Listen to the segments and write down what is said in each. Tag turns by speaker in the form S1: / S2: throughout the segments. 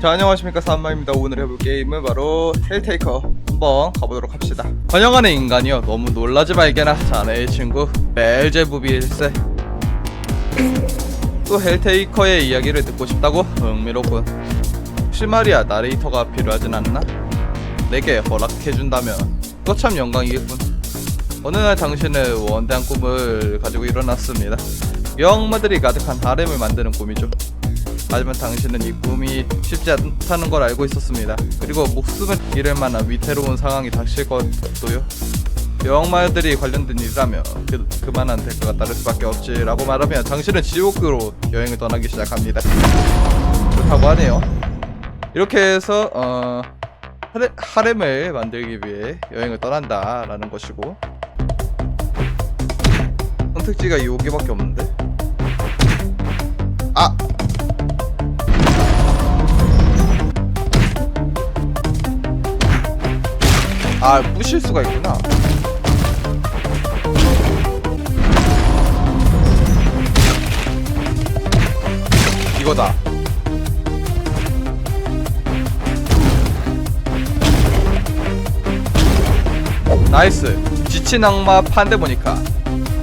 S1: 자 안녕하십니까. 산마입니다. 오늘 해볼 게임은 바로 헬테이커 한번 가보도록 합시다. 번영하는 인간이요. 너무 놀라지 말게나. 자네의 친구 벨제부비일세. 또 헬테이커의 이야기를 듣고 싶다고? 흥미롭군. 혹시 말이야 나레이터가 필요하진 않나? 내게 허락해준다면 또참 영광이겠군. 어느 날 당신은 원대한 꿈을 가지고 일어났습니다. 영마들이 가득한 하렘을 만드는 꿈이죠 하지만 당신은 이 꿈이 쉽지 않다는 걸 알고 있었습니다. 그리고 목숨을 잃을 만한 위태로운 상황이 닥칠 것도요. 영마들이 관련된 일이라며 그, 그만한 대가가 따를 수밖에 없지라고 말하며 당신은 지옥으로 여행을 떠나기 시작합니다. 그렇다고 하네요. 이렇게 해서 어, 하레, 하렘을 만들기 위해 여행을 떠난다라는 것이고 선택지가 이 5개밖에 없는데 아! 아 부실 수가 있구나. 이거다. 나이스. 지친 악마 판데모니카.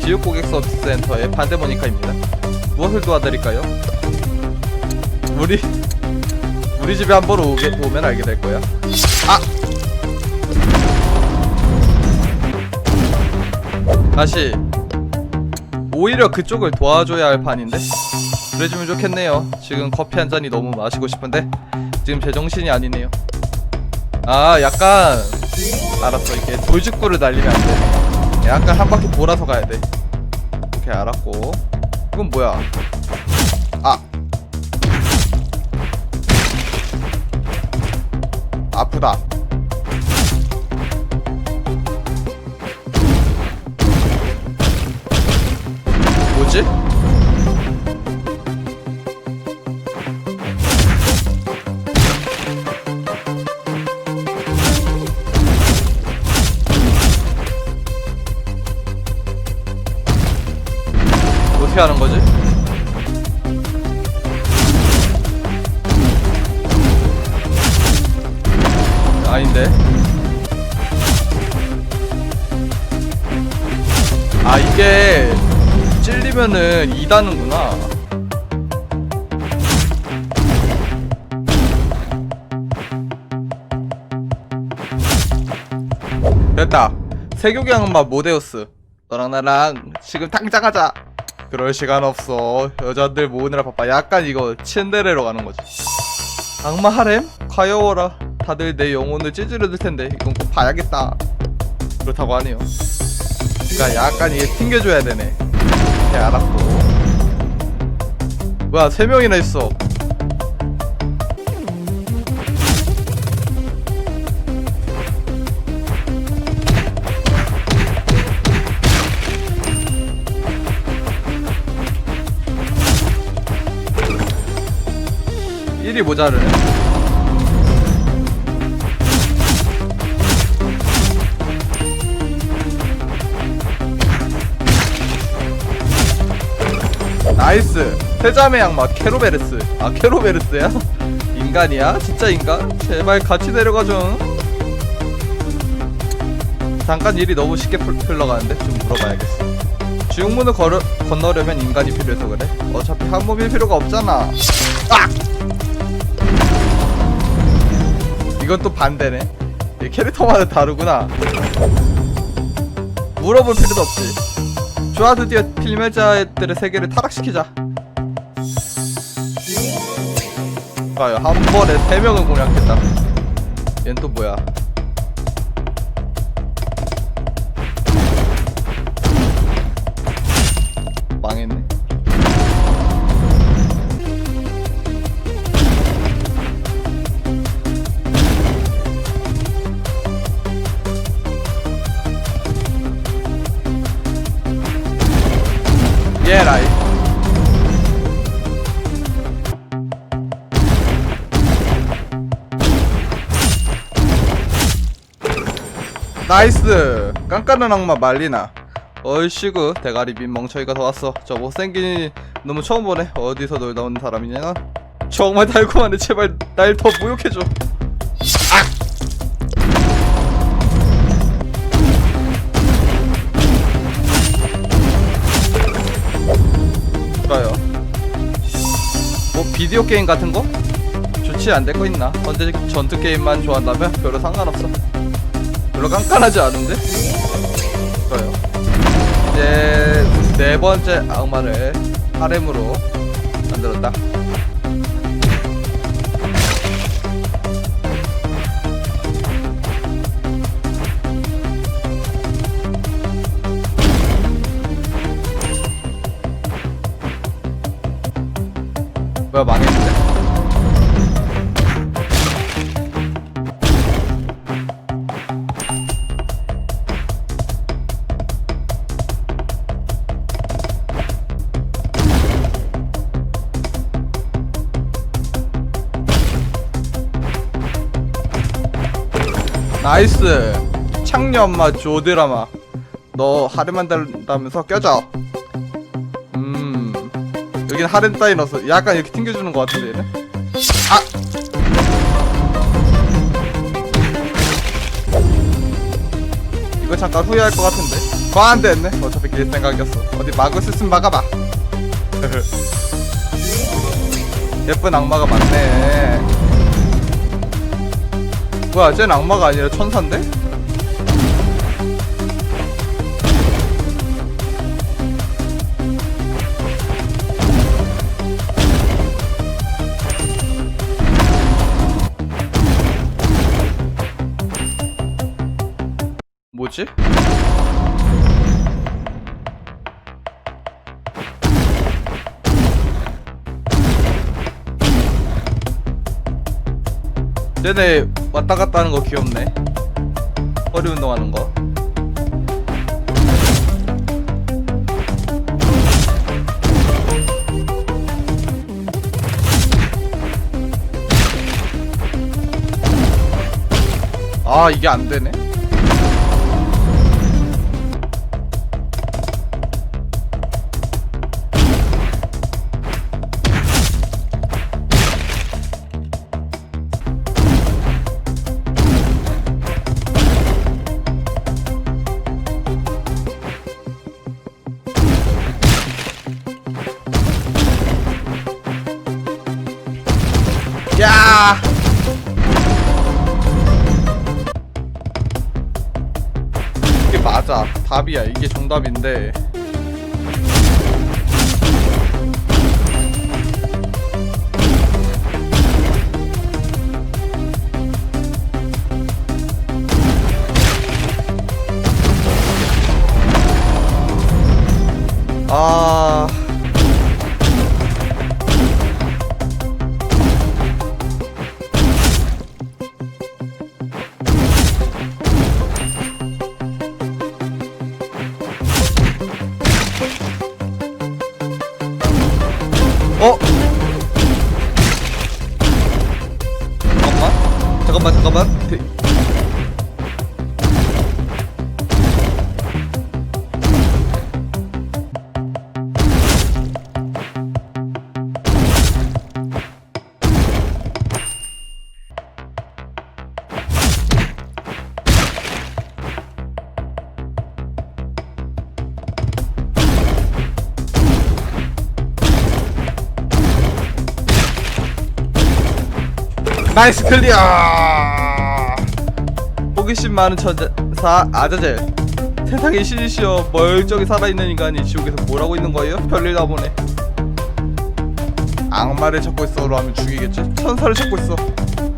S1: 지옥 고객 서비스 센터의 판데모니카입니다. 무엇을 도와드릴까요? 우리 우리 집에 한 번 오게, 오면 알게 될 거야. 아! 다시 오히려 그쪽을 도와줘야 할 판인데? 그래주면 좋겠네요. 지금 커피 한 잔이 너무 마시고 싶은데? 지금 제정신이 아니네요. 아 약간 알았어. 이렇게 돌직구를 날리면 안돼. 약간 한 바퀴 돌아서 가야 돼. 오케이 알았고. 이건 뭐야? 아! 아프다 하는 거지? 아닌데. 아 이게 찔리면은 2다는구나 됐다 세교경 엄마 모데우스 너랑 나랑 지금 당장 하자 그럴 시간 없어. 여자들 모으느라 바빠. 약간 이거 츤데레로 가는 거지. 악마 하렘? 가여워라. 다들 내 영혼을 찌르려들 텐데 이건 꼭 봐야겠다. 그렇다고 하네요. 그니까 약간 이게 튕겨줘야 되네. 네 알았고. 뭐야 세 명이나 있어 일이 모자르네 나이스 세자매 양마 케로베르스 아 케로베르스야? 인간이야? 진짜 인간? 제발 같이 내려가 좀 잠깐 일이 너무 쉽게 풀, 흘러가는데 좀 물어봐야겠어 지옥문을 걸어, 건너려면 인간이 필요해서 그래 어차피 한 몸일 필요가 없잖아 아! 이건 또 반대네. 이 캐릭터마다 다르구나. 물어볼 필요도 없지. 좋아 드디어 필멸자들의 세계를 타락시키자. 봐요. 한 번에 세 명을 공략했다. 얜 또 뭐야? 망했네 예라이 나이스. 깐깐한 악마 말리나. 얼씨구 대가리 빈 멍청이가 더 왔어. 저 못생긴 놈은 처음 보네. 어디서 놀다 온 사람이냐? 정말 달콤한데 제발 날 더 모욕해줘 비디오 게임 같은 거? 좋지 안될 거 있나? 언제 전투 게임만 좋아한다면 별로 상관없어 별로 깐깐하지 않은데? 좋아요 이제 네 번째 악마를 하렘으로 만들었다 뭐야 망했는데? 나이스! 창녀 엄마 조드라마. 너 하렘 만든다면서 껴줘. 음 여긴 하렘 따위 넣어서 약간 이렇게 튕겨주는 것 같은데 얘는 아! 이거 잠깐 후회할 것 같은데? 과안 됐네? 어차피 길 생각이었어. 어디 막을 수 있으면 막아봐. 예쁜 악마가 많네. 뭐야 쟤는 악마가 아니라 천사인데? 뭐지? 쟤네 왔다 갔다 하는 거 귀엽네. 허리 운동하는 거. 아 이게 안 되네. 답이야. 이게 정답인데. 나이스 클리어 호기심 많은 천사 아자젤 세상에 신이시여 멀쩡히 살아있는 인간이 지옥에서 뭘 하고 있는 거예요? 별일 다 보네 악마를 찾고 있어로 하면 죽이겠지? 천사를 찾고 있어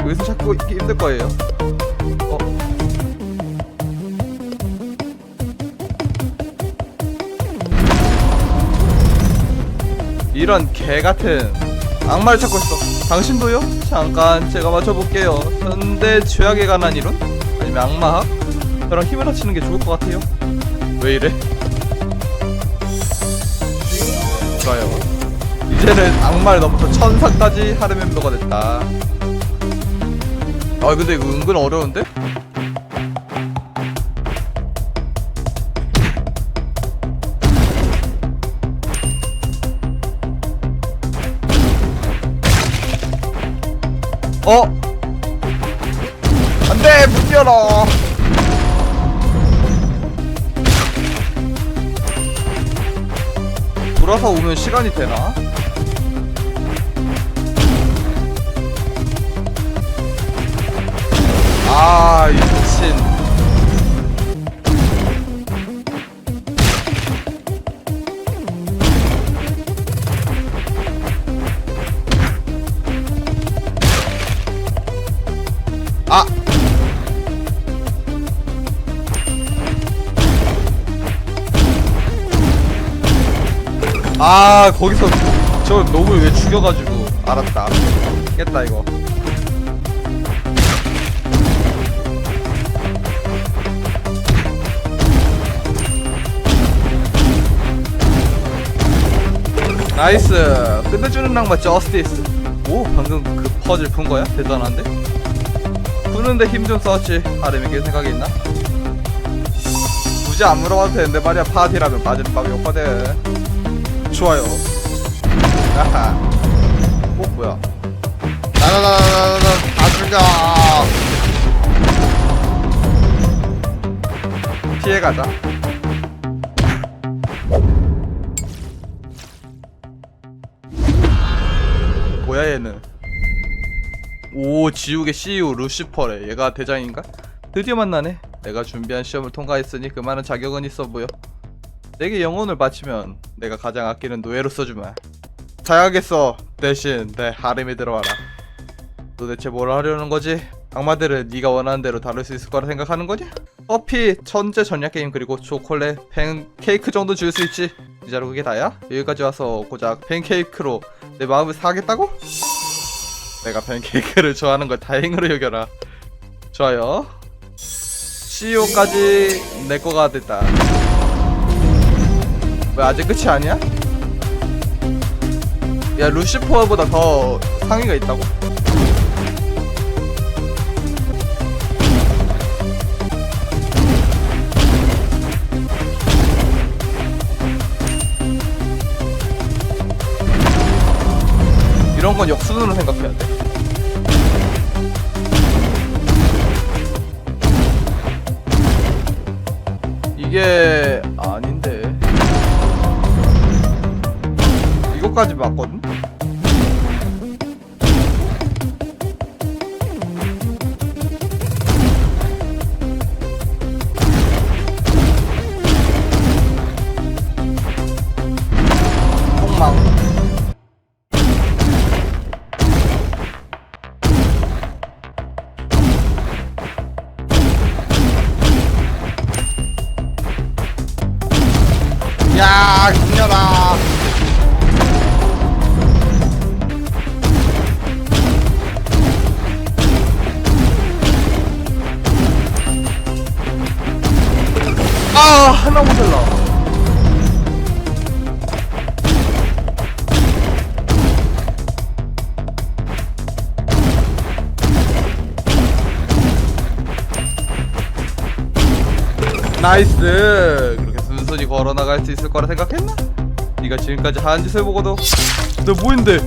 S1: 여기서 찾고 있기 힘들 거예요 어? 이런 개같은 악마를 찾고 있어 당신도요? 잠깐 제가 맞춰볼게요 현대 죄악에 관한 이론? 아니면 악마학? 저랑 힘을 합치는 게 좋을 것 같아요 왜 이래? 좋아요 이제는 악마를 넘어서 천사까지 하르 멤버가 됐다 아 근데 이거 은근 어려운데? 어? 안돼 문 열어 돌아서 오면 시간이 되나? 아, 이미 아, 거기서 저 놈을 왜 죽여가지고. 알았다. 깼다, 이거. 나이스 끝내주는 낭만 저스티스 오 방금 그 퍼즐 푼 거야? 대단한데? 푸는데 힘좀 썼지 하림에게 생각이 있나? 굳이 안 물어봐도 되는데 말이야 파티라면 빠질 밥이 없거든 좋아요. 아하. 어 뭐야? 나나나나나나 다 죽여. 피해가자. 뭐야 얘는? 오 지옥의 CEO 루시퍼래. 얘가 대장인가? 드디어 만나네. 내가 준비한 시험을 통과했으니 그만한 자격은 있어 보여 내게 영혼을 바치면 내가 가장 아끼는 노예로 써주마 자야겠어 대신 내 하렘에 들어와라 도대체 뭘 하려는 거지? 악마들은 네가 원하는 대로 다룰 수 있을 거라 생각하는 거냐? 커피, 천재 전략 게임 그리고 초콜릿, 팬케이크 정도 줄 수 있지 진짜로 그게 다야? 여기까지 와서 고작 팬케이크로 내 마음을 사겠다고? 내가 팬케이크를 좋아하는 걸 다행으로 여겨라. 좋아요. CEO까지 내 거가 됐다. 왜 아직 끝이 아니야? 야 루시퍼보다 더 상위가 있다고? 이런 건 역순으로 생각해야 돼. 이게 이거까지 맞거든? 아, 하나 못 살라. 나이스 그렇게 순순히 걸어나갈 수 있을 거라 생각했나? 네가 지금까지 한 짓을 보고도 너 뭐인데?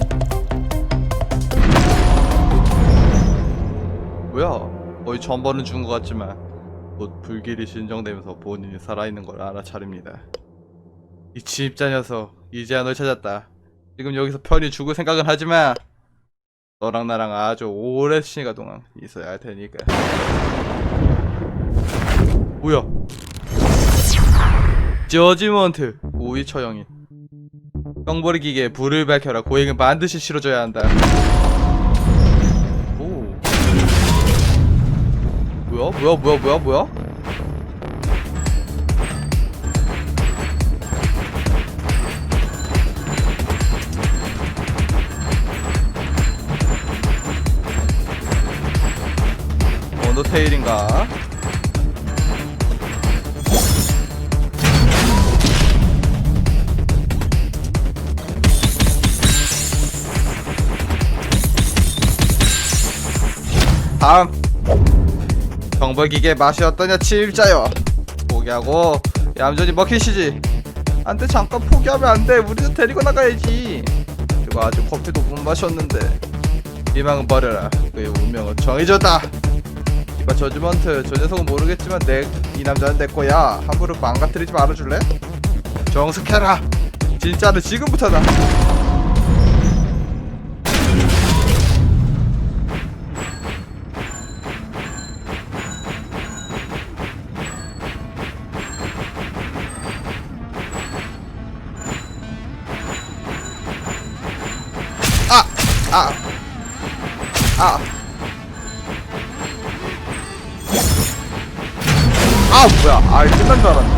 S1: 뭐야 거의 전번은 준 것 같지만 곧 불길이 진정되면서 본인이 살아있는 걸 알아차립니다. 이 침입자 녀석 이제야 널 찾았다. 지금 여기서 편히 죽을 생각은 하지 마. 너랑 나랑 아주 오랜 시간 동안 있어야 할 테니까. 뭐야? 저지먼트 고위 처형인. 깡버리 기계에 불을 밝혀라. 고행은 반드시 치러줘야 한다 뭐야? 뭐야? 뭐야? 뭐야? 뭐야? 언더테일인가? 다음 정벌기계 맛이 어떠냐 침입자여 포기하고 얌전히 먹히시지. 안돼 잠깐 포기하면 안돼. 우리도 데리고 나가야지. 그리고 아주 커피도 못 마셨는데. 희망은 버려라. 그의 운명은 정해졌다. 이봐 저주먼트. 저 녀석은 모르겠지만 내 이 남자는 내 거야. 함부로 망가뜨리지 말아줄래? 정숙해라. 진짜는 지금부터다 아아 이거 끝난 줄 알았네.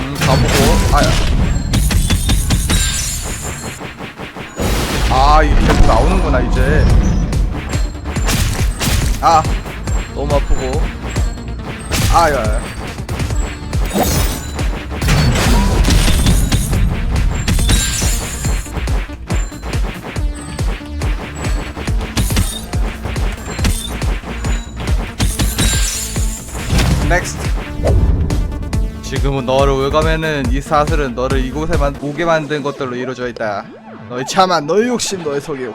S1: 음 가보고 아야. 아 이게 계속 나오는구나 이제. 아. 너무 아프고. 아야 넥스트 지금은 너를 올가매는 이 사슬은 너를 이곳에만 오게 만든 것들로 이루어져 있다. 너의 참한 너의 욕심 너의 속이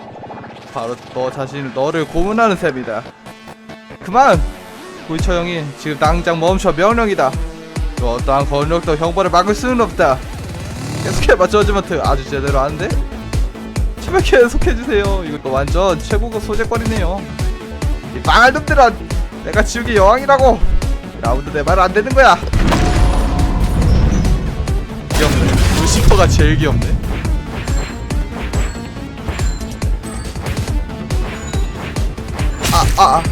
S1: 바로 너 자신을 너를 고문하는 셈이다. 그만! 불처 형이 지금 당장 멈춰 명령이다. 그 어떠한 권력도 형벌을 막을 수는 없다. 계속해봐 저지먼트. 아주 제대로 하는데? 제발 계속해주세요. 이거 완전 최고급 소재거리네요. 이 빵알 놈들아 내가 지우개 여왕이라고 아무도 내말 안 되는 거야 귀엽네 루시퍼가 제일 귀엽네 아 아, 아.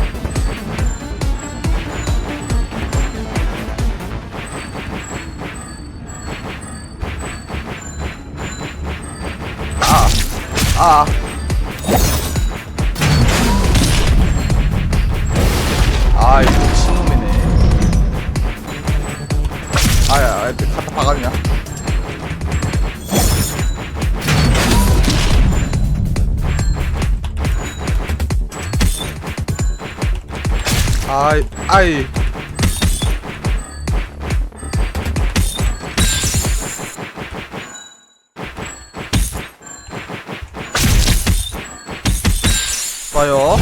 S1: 아, 아. 아, 아이. 봐요.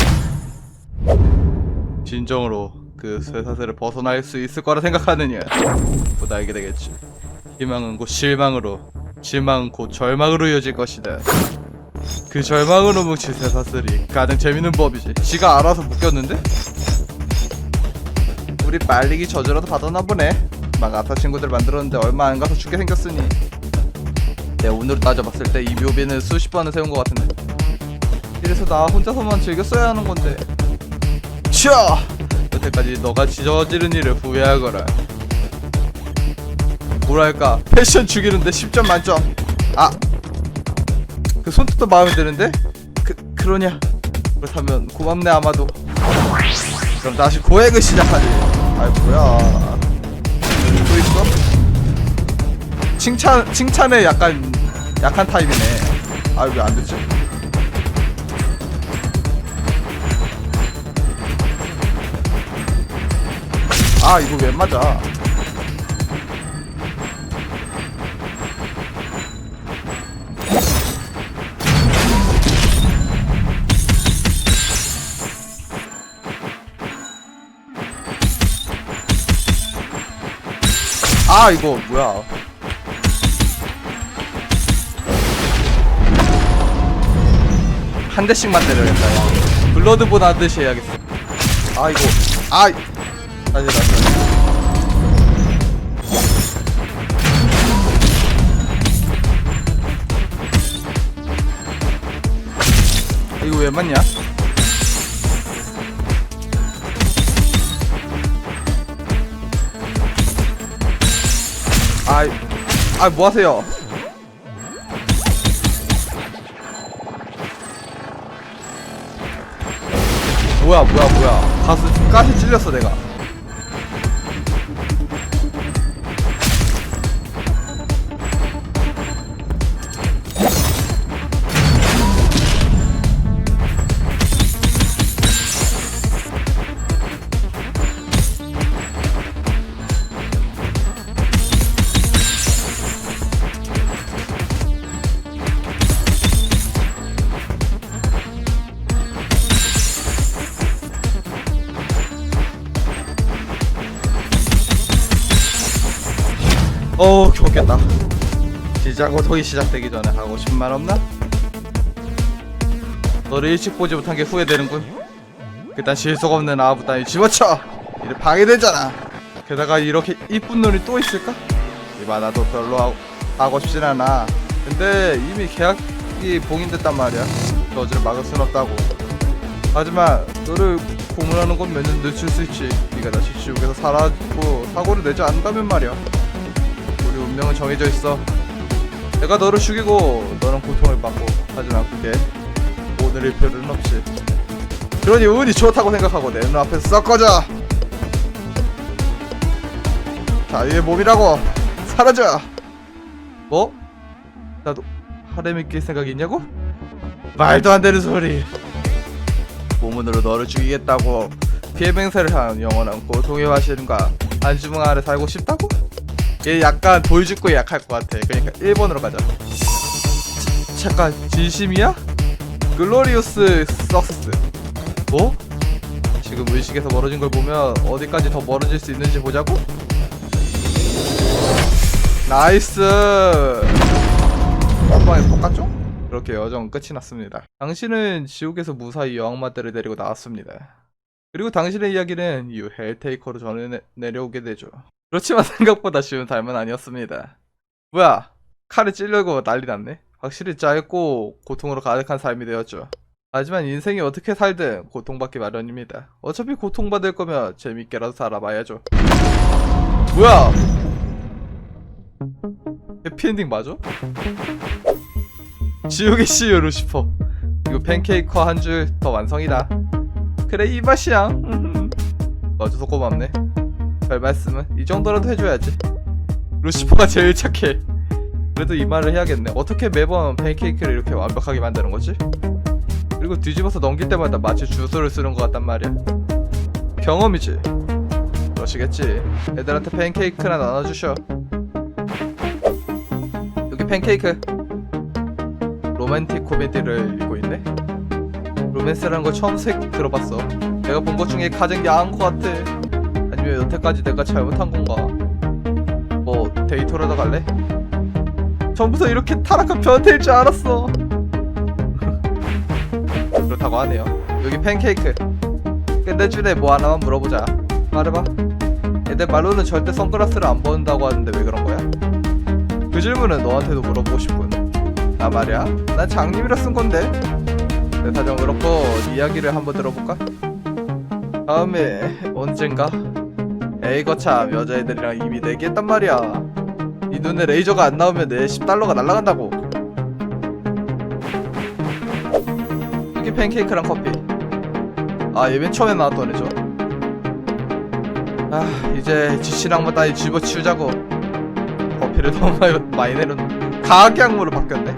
S1: 진정으로 그 쇠사슬을 벗어날 수 있을 거라 생각하느냐? 곧 알게 되겠지. 희망은 곧 실망으로, 실망은 곧 절망으로 이어질 것이다. 그 절망으로 뭉친 쇠사슬이 가장 재밌는 법이지. 지가 알아서 묶였는데? 우리 말리기 저주라도 받았나 보네. 막 아타 친구들 만들었는데 얼마 안 가서 죽게 생겼으니. 내 운으로 따져봤을 때 이 묘비는 수십 번을 세운 것 같은데. 이래서 나 혼자서만 즐겨 써야 하는 건데. 차! 여태까지 너가 저지른 일을 후회하거라. 뭐랄까 패션 죽이는데 10점 만점. 아, 그 손톱도 마음에 드는데? 그 그러냐? 그렇다면 고맙네 아마도. 그럼 다시 고행을 시작하지. 아이 뭐야? 또 있어? 칭찬 칭찬에 약간 약한 타입이네. 아왜 안 됐지? 아 이거 왜 맞아? 아 이거 뭐야? 한 대씩만 때려야겠다. 야. 블러드본 하듯이 해야겠어. 아 이거 아 다시 다시. 이거 왜 맞냐? 아이, 아, 뭐 하세요? 뭐야, 뭐야, 뭐야. 가스 찔렸어, 내가. 시작 고통이 시작되기 전에 하고 싶은 말 없나? 너를 일찍 보지 못한 게 후회되는군. 그딴 실속 없는 아부 따위 집어쳐! 이래 방해되잖아. 게다가 이렇게 이쁜 놈이 또 있을까? 이봐 나도 별로 하고, 하고 싶진 않아. 근데 이미 계약이 봉인됐단 말이야. 너지를 막을 순 없다고. 하지만 너를 고문하는 건 몇 년 늦출 수 있지. 네가 다시 지옥에서 살아고 사고를 내지 않는다면 말이야. 우리 운명은 정해져 있어 내가 너를 죽이고 너는 고통을 받고 하지만 그게 오늘의 별은 없이 그러니 운이 좋다고 생각하고 내 눈앞에서 썩 꺼져 자유의 몸이라고 사라져 뭐? 나도 하렘에 낄 생각이 있냐고? 말도 안 되는 소리 몸으로 너를 죽이겠다고 피해 맹세를 한 영원한 고통의 화신과 안주몽 아래 살고 싶다고? 얘 약간 돌직구에 약할 것 같아 그러니까 1번으로 가자 잠깐 진심이야? 글로리우스 석스 뭐? 지금 의식에서 멀어진 걸 보면 어디까지 더 멀어질 수 있는지 보자고? 나이스 한 방에 똑같죠? 그렇게 여정 끝이 났습니다 당신은 지옥에서 무사히 여왕마들을 데리고 나왔습니다 그리고 당신의 이야기는 이후 헬테이커로 전해 내려오게 되죠 그렇지만 생각보다 쉬운 삶은 아니었습니다. 뭐야 칼을 찔려고 난리 났네. 확실히 짧고 고통으로 가득한 삶이 되었죠. 하지만 인생이 어떻게 살든 고통받기 마련입니다. 어차피 고통받을 거면 재밌게라도 살아봐야죠. 뭐야! 해피엔딩 맞아? 지옥의 CEO 루시퍼 이거 팬케이크와 한줄 더 완성이다. 그래 이 맛이야. 너줘서 고맙네 별 말씀은 이 정도라도 해줘야지. 루시퍼가 제일 착해. 그래도 이 말을 해야겠네. 어떻게 매번 팬케이크를 이렇게 완벽하게 만드는 거지? 그리고 뒤집어서 넘길 때마다 마치 주소를 쓰는 것 같단 말이야. 경험이지. 그러시겠지. 애들한테 팬케이크나 나눠주셔. 여기 팬케이크. 로맨틱 코미디를 읽고 있네. 로맨스라는 걸 처음 색 들어봤어. 내가 본 것 중에 가장 야한 것 같아 아니면 여태까지 내가 잘못한 건가? 뭐 데이터라도 갈래? 전부터 이렇게 타락한 변태일 줄 알았어. 그렇다고 하네요. 여기 팬케이크. 끝내주네 뭐 하나만 물어보자. 말해봐. 애들 말로는 절대 선글라스를 안 벗는다고 하는데 왜 그런 거야? 그 질문은 너한테도 물어보고 싶군. 아 말이야. 난 장님이라 쓴 건데. 내 사정 그렇고 네 이야기를 한번 들어볼까? 다음에 언젠가 에이 거 참 여자애들이랑 이미 내기했단 말이야. 네 눈에 레이저가 안 나오면 내 10달러가 날라간다고. 여기 팬케이크랑 커피. 아얘 맨 처음에 나왔던 애죠. 아 이제 지신앙만 따위 집어치우자고. 커피를 너무 많이, 많이 내려놓 가학약물로 바뀌었네.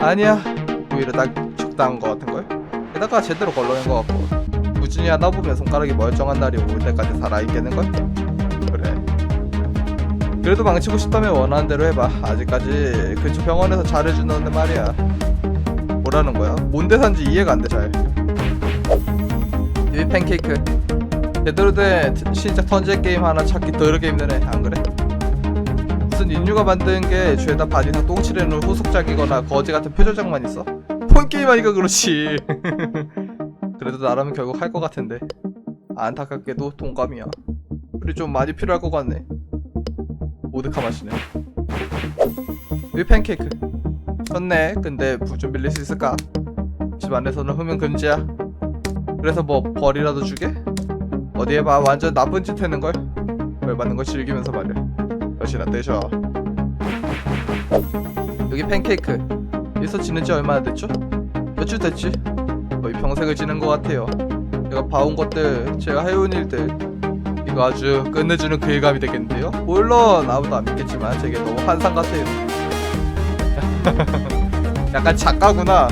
S1: 아니야. 오히려 딱 적당한 것 같은걸? 게다가 제대로 걸러낸 것 같고 꾸준히 하다 보면 손가락이 멀쩡한 날이 올 때까지 살아있겠는 걸 그래 그래도 망치고 싶다면 원하는 대로 해봐 아직까지 근처 병원에서 잘해주는데 말이야 뭐라는 거야? 뭔 대사인지 이해가 안 돼 잘. 이 팬케이크 제대로 된 신작 턴제 게임 하나 찾기 더럽게 힘드네 안 그래? 무슨 인류가 만든 게 죄다 바디상 똥칠해놓은 후속작이거나 거지 같은 표절작만 있어? 폰 게임 하니까 그렇지 그래도 나라면 결국 할 것 같은데. 안타깝게도 동감이야. 우리 좀 많이 필요할 것 같네. 오드카 맛이네. 이 팬케이크. 좋네. 근데 부좀 빌릴 수 있을까? 집 안에서는 흡연 금지야. 그래서 뭐 벌이라도 주게? 어디 해봐. 완전 나쁜 짓 했는걸? 벌 받는 거 즐기면서 말이야. 몇이나 떼셔. 여기 팬케이크. 여기서 지낸 지 얼마나 됐죠? 몇주 됐지? 평생을 지낸 것 같아요. 제가 봐온 것들 제가 해온 일들 이거 아주 끝내주는 그 일감이 되겠는데요? 물론 아무도 안 믿겠지만 제게 너무 환상 같아요. 약간 작가구나.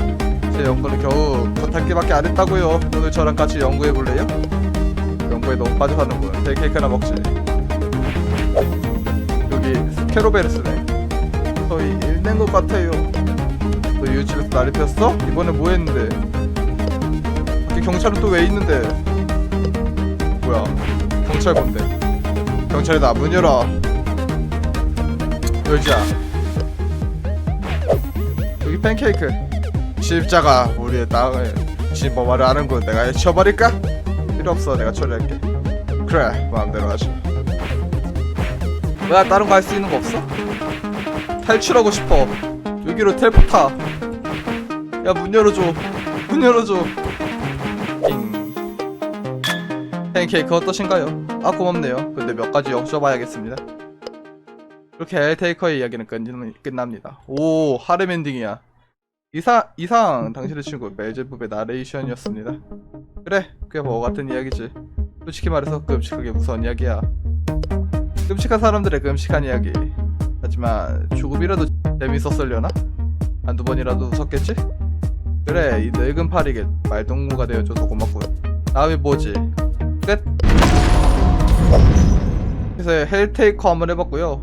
S1: 제 연구는 겨우 개밖에 안 했다고요. 오늘 저랑 같이 연구해 볼래요? 연구에 너무 빠져 사는군 팬케이크나 먹지 여기 스케로베르스네. 거의 일낸 것 같아요. 너 유치원에서 날이 폈어? 이번에 뭐 했는데 경찰은 또 왜 있는데? 뭐야? 경찰 건데. 경찰이 나문 열어.
S2: 열자 여기 팬케이크. 십자가 우리의 땅을 침범하려 하는군. 내가 해쳐버릴까? 필요 없어. 내가 처리할게. 그래 마음대로 하지.
S1: 뭐야 다른 거 할 수 있는 거 없어? 탈출하고 싶어. 여기로 텔포타. 야 문 열어줘. 문 열어줘 팬케이크 어떠신가요? 아 고맙네요. 근데 몇 가지 여쭤봐야겠습니다. 이렇게 엘테이커의 이야기는 끝, 끝납니다. 오 하렘 엔딩이야. 이상, 이상! 당신의 친구 멜제부의 나레이션이었습니다. 그래 그게 뭐 같은 이야기지. 솔직히 말해서 끔찍하게 무서운 이야기야. 끔찍한 사람들의 끔찍한 이야기. 하지만 조금이라도 재밌었으려나? 한두 번이라도 웃었겠지? 그래 이 늙은 파리게 말동무가 되어줘서 고맙고요. 다음이 뭐지? 끝! 그래서 헬테이커 한번 해봤고요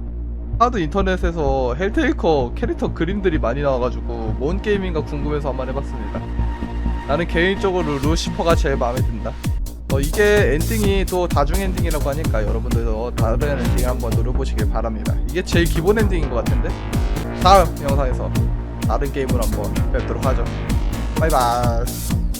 S1: 하도 인터넷에서 헬테이커 캐릭터 그림들이 많이 나와가지고 뭔 게임인가 궁금해서 한번 해봤습니다 나는 개인적으로 루시퍼가 제일 마음에 든다 어, 이게 엔딩이 또 다중 엔딩이라고 하니까 여러분들도 다른 엔딩 한번 노려보시길 바랍니다. 이게 제일 기본 엔딩인 것 같은데 다음 영상에서 다른 게임으로 한번 뵙도록 하죠. 바이바이.